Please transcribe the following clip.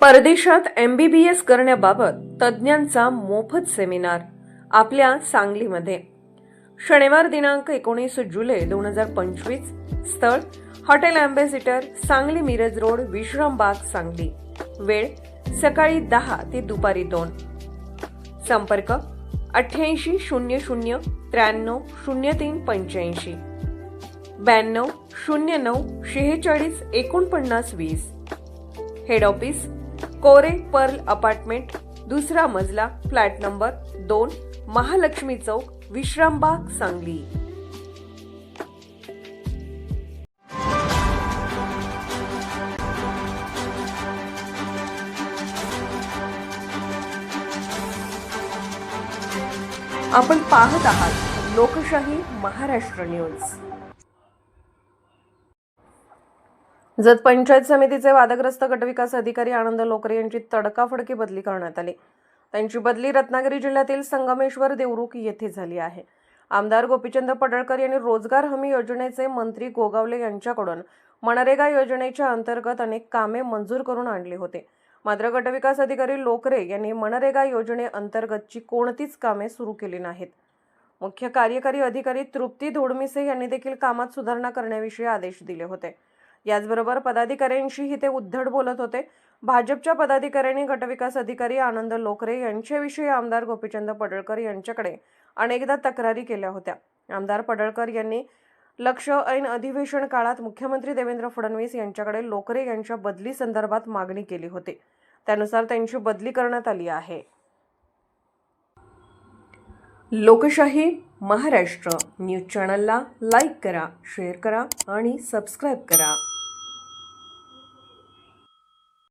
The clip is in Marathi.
परदेशात एमबीबीएस करण्याबाबत तज्ज्ञांचा मोफत सेमिनार आपल्या सांगलीमध्ये. शनिवार दिनांक एकोणीस जुलै दोन हजार पंचवीस स्थळ hotel ambassador Sangli Miraj road Vishrambag Sangli. वेळ सकाळी दहा ते दुपारी दोन. संपर्क अठ्ठ्याऐंशी शून्य शून्य त्र्याण्णव शून्य तीन पंच्याऐंशी. ब्याण्णव शून्य नऊ शेहेचाळीस एकोणपन्नास वीस. Head office Kore pearl apartment दुसरा मजला फ्लॅट नंबर दोन महालक्ष्मी चौक विश्रामबाग सांगली. आपण पाहत आहात लोकशाही महाराष्ट्र न्यूज. जत पंचायत समितीचे वादग्रस्त गटविकास अधिकारी आनंद लोकरे यांची तडकाफडकी बदली करण्यात आली. त्यांची बदली रत्नागिरी जिल्ह्यातील संगमेश्वर देवरुख येथे झाली आहे. आमदार गोपीचंद पडळकर यांनी रोजगार हमी योजनेचे मंत्री गोगावले यांच्याकडून मनरेगा योजनेच्या अंतर्गत अनेक कामे मंजूर करून आणली होते. मात्र गटविकास अधिकारी लोकरे यांनी मनरेगा योजनेअंतर्गतची कोणतीच कामे सुरू केली नाहीत. मुख्य कार्यकारी अधिकारी तृप्ती धोडमिसे यांनी देखील कामात सुधारणा करण्याविषयी आदेश दिले होते. याचबरोबर पदाधिकाऱ्यांशीही ते उद्धट बोलत होते. भाजपच्या पदाधिकाऱ्यांनी गटविकास अधिकारी आनंद लोकरे यांच्याविषयी आमदार गोपीचंद पडळकर यांच्याकडे अनेकदा तक्रारी केल्या होत्या. आमदार पडळकर यांनी लक्ष ऐन अधिवेशन काळात मुख्यमंत्री देवेंद्र फडणवीस यांच्याकडे लोकरे यांच्या बदली संदर्भात मागणी केली होती. त्यानुसार त्यांची बदली करण्यात आली आहे. लोकशाही महाराष्ट्र न्यूज चॅनलला लाईक करा शेअर करा आणि सबस्क्राईब करा.